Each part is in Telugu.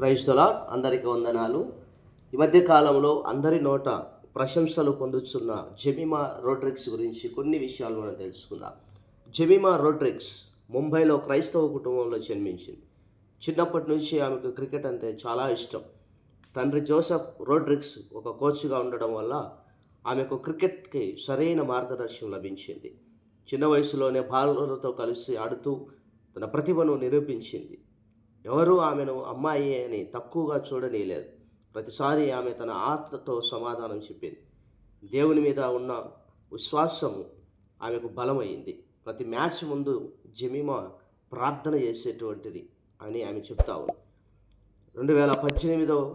ప్రైజ్తలా అందరికీ వందనాలు. ఈ మధ్య కాలంలో అందరి నోట ప్రశంసలు పొందుతున్న జెమిమా రోడ్రిక్స్ గురించి కొన్ని విషయాలు మనం తెలుసుకుందాం. జెమిమా రోడ్రిక్స్ ముంబైలో క్రైస్తవ కుటుంబంలో జన్మించింది. చిన్నప్పటి నుంచి ఆమెకు క్రికెట్ అంటే చాలా ఇష్టం. తండ్రి జోసెఫ్ రోడ్రిక్స్ ఒక కోచ్గా ఉండడం వల్ల ఆమెకు క్రికెట్కి సరైన మార్గదర్శనం లభించింది. చిన్న వయసులోనే బాలులతో కలిసి ఆడుతూ తన ప్రతిభను నిరూపించింది. ఎవరూ ఆమెను అమ్మాయి అని తక్కువగా చూడనీయలేదు ప్రతిసారి ఆమె తన ఆత్మతో సమాధానం చెప్పింది. దేవుని మీద ఉన్న విశ్వాసము ఆమెకు బలమైంది. ప్రతి మ్యాచ్ ముందు జమీమా ప్రార్థన చేసేటువంటిది అని ఆమె చెప్తా ఉంది. రెండు వేల పద్దెనిమిదో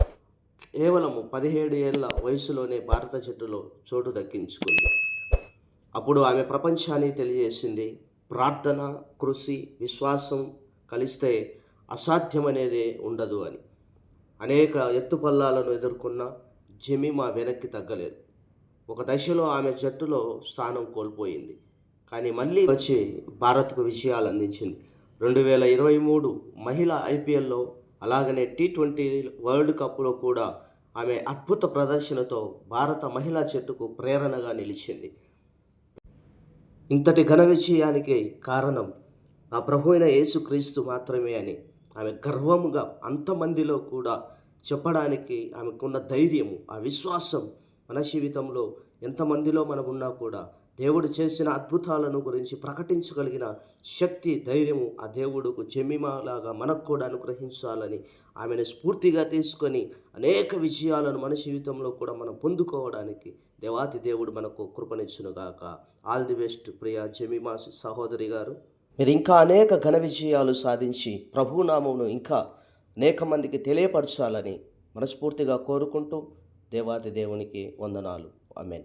కేవలము పదిహేడు ఏళ్ళ వయసులోనే భారత జట్టులో చోటు దక్కించుకుంది. అప్పుడు ఆమె ప్రపంచాన్ని తెలియజేసింది. ప్రార్థన కృషి విశ్వాసం కలిస్తే అసాధ్యమనేదే ఉండదు అని. అనేక ఎత్తుపల్లాలను ఎదుర్కొన్న జెమిమా వెనక్కి తగ్గలేదు. ఒక దశలో ఆమె జట్టులో స్థానం కోల్పోయింది. కానీ మళ్ళీ వచ్చి భారత్కు విజయాలు అందించింది. రెండు వేల ఇరవై మూడు మహిళా ఐపీఎల్లో అలాగనే టీ ట్వంటీ వరల్డ్ కప్లో కూడా ఆమె అద్భుత ప్రదర్శనతో భారత మహిళా జట్టుకు ప్రేరణగా నిలిచింది. ఇంతటి ఘన విజయానికి కారణం ఆ ప్రభు అయిన యేసుక్రీస్తు మాత్రమే అని ఆమె గర్వముగా అంతమందిలో కూడా చెప్పడానికి ఆమెకున్న ధైర్యము ఆ విశ్వాసం మన జీవితంలో ఎంతమందిలో మనం ఉన్నా కూడా దేవుడు చేసిన అద్భుతాలను గురించి ప్రకటించగలిగిన శక్తి ధైర్యము ఆ దేవుడుకు జమిమాలాగా మనకు కూడా అనుగ్రహించాలని ఆమెను స్ఫూర్తిగా తీసుకొని అనేక విజయాలను మన జీవితంలో కూడా మనం పొందుకోవడానికి దేవాతి దేవుడు మనకు కృపనిచ్చునుగాక. All the best Priya Jemima సహోదరి గారు. మీరు ఇంకా అనేక ఘన విజయాలు సాధించి ప్రభునామమును ఇంకా అనేక మందికి తెలియపరచాలని మనస్ఫూర్తిగా కోరుకుంటూ దేవాతి దేవునికి వందనాలు. అమెన్